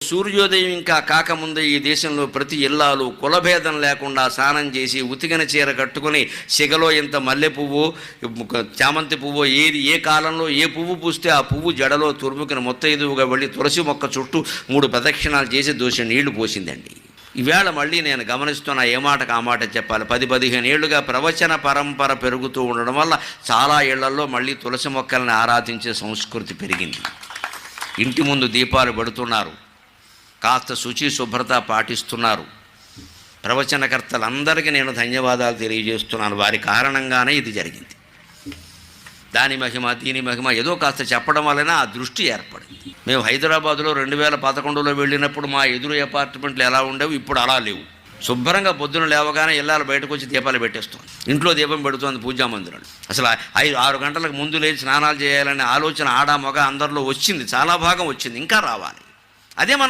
సూర్యోదయం ఇంకా కాకముందే ఈ దేశంలో ప్రతి ఇల్లాలు కులభేదం లేకుండా స్నానం చేసి ఉతికిన చీర కట్టుకొని సిగలో ఇంత మల్లె పువ్వు చామంతి పువ్వు ఏది ఏ కాలంలో ఏ పువ్వు పూస్తే ఆ పువ్వు జడలో తురుముకిన మొత్తైదువుగా వెళ్ళి తులసి మొక్క చుట్టూ మూడు ప్రదక్షిణాలు చేసి దోషి నీళ్ళు పోసిందండి. ఈవేళ మళ్ళీ నేను గమనిస్తున్న ఏ మాటకు ఆ మాట చెప్పాలి. పది పదిహేను ఏళ్ళుగా ప్రవచన పరంపర పెరుగుతూ ఉండడం వల్ల చాలా ఇళ్ళలో మళ్ళీ తులసి మొక్కల్ని ఆరాధించే సంస్కృతి పెరిగింది. ఇంటి ముందు దీపాలు పెడుతున్నారు. కాస్త శుచి శుభ్రత పాటిస్తున్నారు. ప్రవచనకర్తలందరికీ నేను ధన్యవాదాలు తెలియజేస్తున్నాను. వారి కారణంగానే ఇది జరిగింది. దాని మహిమ దీని మహిమ ఏదో కాస్త చెప్పడం వలన ఆ దృష్టి ఏర్పడింది. మేము హైదరాబాద్లో రెండు వేల పదకొండులో వెళ్ళినప్పుడు మా ఎదురు అపార్ట్మెంట్లు ఎలా ఉండేవి ఇప్పుడు అలా లేవు. శుభ్రంగా పొద్దున లేవగానే ఇళ్ళాలు బయటకు వచ్చి దీపాలు పెట్టేస్తాం ఇంట్లో దీపం పెడుతోంది పూజా మందిరాలు. అసలు ఐదు ఆరు గంటలకు ముందు లేచి స్నానాలు చేయాలనే ఆలోచన ఆడా మగ అందరిలో వచ్చింది. చాలా భాగం వచ్చింది. ఇంకా రావాలి. అదే మన